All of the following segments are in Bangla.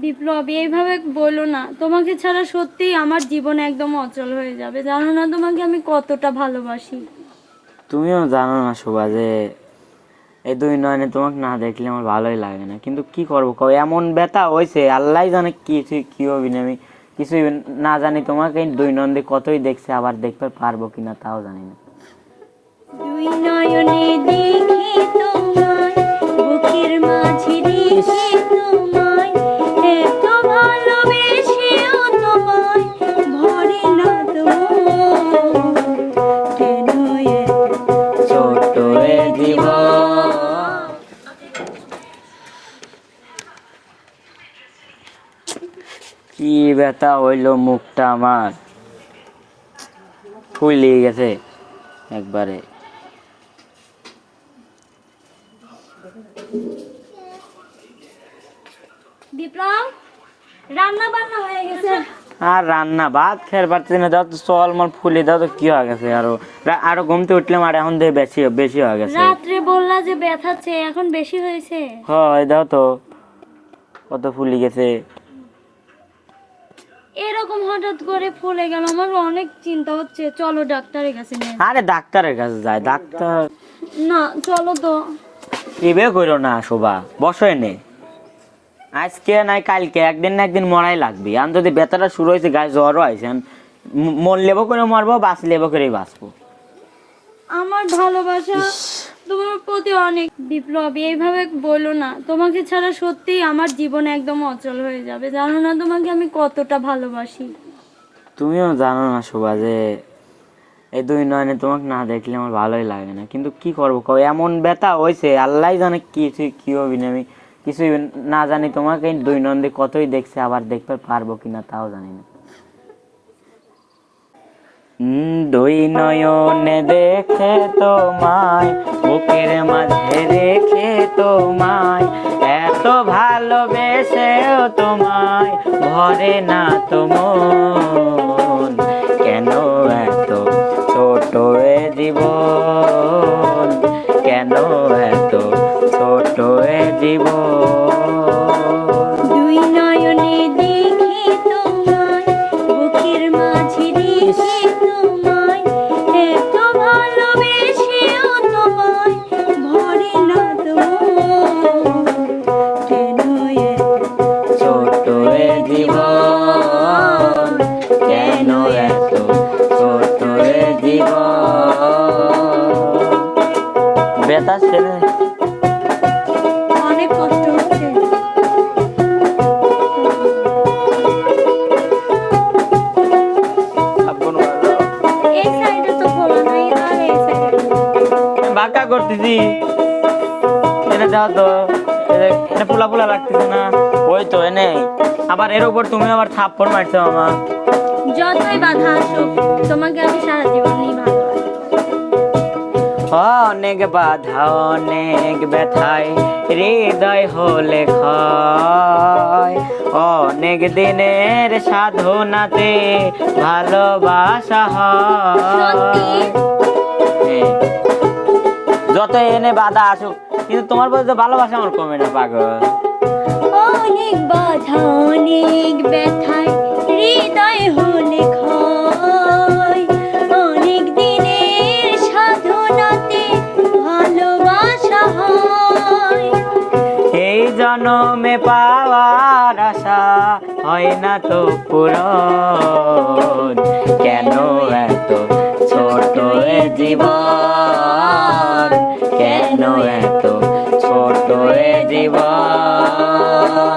বিপ্লব এইভাবে বলো না। তোমাকে ছাড়া সত্যি আমার জীবন একদম অচল হয়ে যাবে। জানো না তোমাকে আমি কতটা ভালোবাসি। তুমিও জানো না শোভা যে এই দুই নয়নে তোমাকে না দেখলে আমার ভালোই লাগে না। কিন্তু কি করব কও? এমন ব্যথা হয়েছে আল্লাহ জানে কি তুই কি হবি না আমি কিছুই না জানি তোমাকে দুই নন্দে কতই দেখছে আবার দেখতে পারব কিনা তাও জানি না। দুই নয়নে দেখি তোমায়। কি ব্যথা হইল মুখটা আমার? ফুলিয়ে গেছে একবারে। বিপ্লব রান্না বান্না হয়ে গেছে। আর রান্না ভাত খেয়ে পারতেছি না দাও তো চল মন ফুলে দাও তো কি হয়ে গেছে আরও। আরও ঘুমতে উঠলাম আর এখন দিয়ে বেশি বেশি হয়ে গেছে। রাত্রে বললা যে ব্যথাচ্ছে এখন বেশি হয়েছে। হয় দাও তো। কত ফুলি গেছে। এরকম হঠাৎ করে ফুলে গেল আমার অনেক চিন্তা হচ্ছে। চলো ডাক্তারের কাছে নিয়ে আরে ডাক্তারের কাছে যায় ডাক্তার। না চলো তো। এবে করো না শোভা। বসো এনে। আজকে নাই কালকে একদিন না একদিন মরাই লাগবে। আর যদি বেতাটা শুরু হয়েছে গায়ে জ্বরও আইছে মন লেবো করে মরবো লেবো করেই বাঁচবো। আমার ভালোবাসা তোমার প্রতি অনেক বিপ্লব, এইভাবে বলো না। তোমাকে ছাড়া সত্যি আমার জীবন একদম অচল হয়ে যাবে। জানো না তোমাকে আমি কতটা ভালোবাসি। তুমিও জানো না, শোভা, যে এই দুই নয়নে তোমাকে না দেখলে আমার ভালোই লাগে না। কিন্তু কি করব কও? এমন ব্যথা হয়েছে আল্লাহ জানে কি কি হবি না আমি কিছুই না জানি তোমাকে। দুই নন্দে কতই দেখছে, আবার দেখতে পারব কিনা তাও জানি না। দুই নয়নে দেখে তোমায়, বুকের মাঝে রেখে তোমায়। এত ভালোবেসেও তোমায়, ভরে না তোমার কেন এত ছোট এ কেন এত ছোট এ জীবন? ছেলে অনেক কষ্ট হচ্ছে। বাঁকা করতেছি। এনে দাও তো। এনে পোলা পোলা লাগতেছে না। ওই তো এনে। আবার এর উপর তুমি আবার থাপ্পড় মারছো আমার। যতই বাধা আসুক তোমাকে আমি সারা অনেক বাধা অনেক ব্যথায় হৃদয় হলে ক্ষয় অনেক দিনের সাধনাতে ভালোবাসা? হয় হ্যাঁ। যত এনে বাধা আসুক কিন্তু তোমার প্রতি তো ভালোবাসা আমার কমে না পাগল অনেক বাধা অনেক ব্যথায় জনমে পাওয়ার আশা হয় না তো পূরণ। কেন এত ছোট জীবন? কেন এত ছোট জীবন?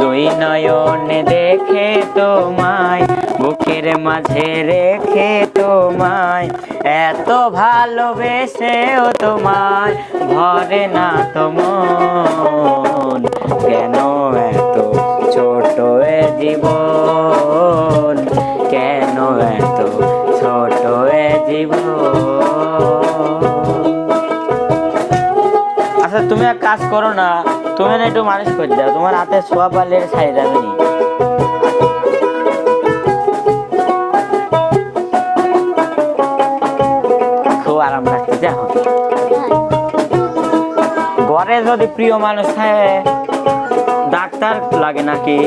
দুই নয়নে দেখে তোমায়, বুকের মাঝে রেখে তোমায়। এত ভালোবেসেও তোমায়, ভরে না তোমার জীবন। কেন এত ছোট এ জীবন? আচ্ছা তুমি এক কাজ করো না, তুমি না একটু মানুষ করে দাও। তোমার হাতে সোয়া পারলে ছাই যাবে খুব আরাম এখন ঘরে যদি প্রিয় মানুষ থাকে, ডাক্তার লাগে নাকি?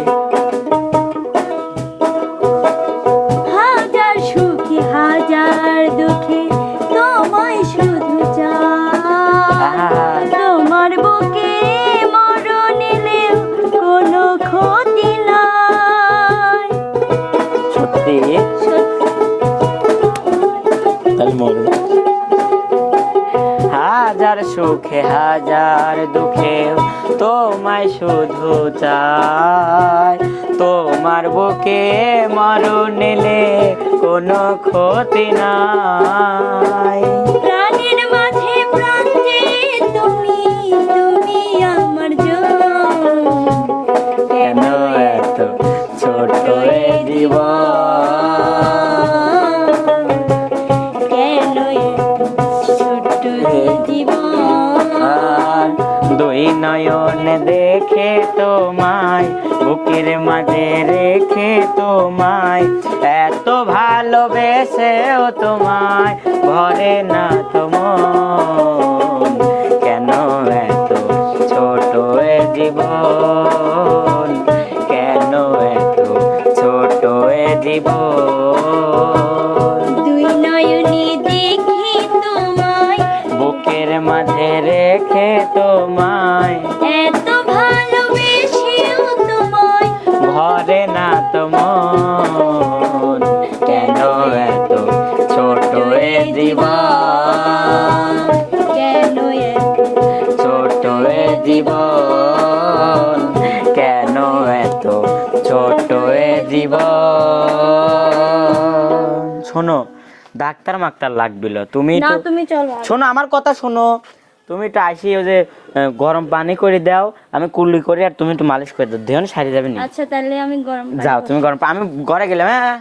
হাজার সুখে হাজার দুঃখে তোমায় শুধু চাই। তোমার বুকে মরণ নিলে কোনো ক্ষতি নাই। প্রাণের মাঝে প্রাণ যে তুমি তুমি আমার কেন এত ছোট জীবন? দেখে তোমায়, বুকের মাঝে রেখে তোমায়। এত ভালোবেসেও তোমায় ঘরে না তোমার কেন এত ছোট জীবন? জীবন। কেন এত ছোট এ জীবন? শোনো ডাক্তার মাক্তার লাগবিল। তুমি না তুমি চলো শোনো আমার কথা শোনো। তুমি একটু আসি ওই যে গরম পানি করে দাও আমি কুল্লি করি আর তুমি একটু মালিশ করে দাও। দেহ সারি যাবে না? আচ্ছা তাহলে আমি গরম যাও তুমি গরম আমি ঘরে গেলাম হ্যাঁ।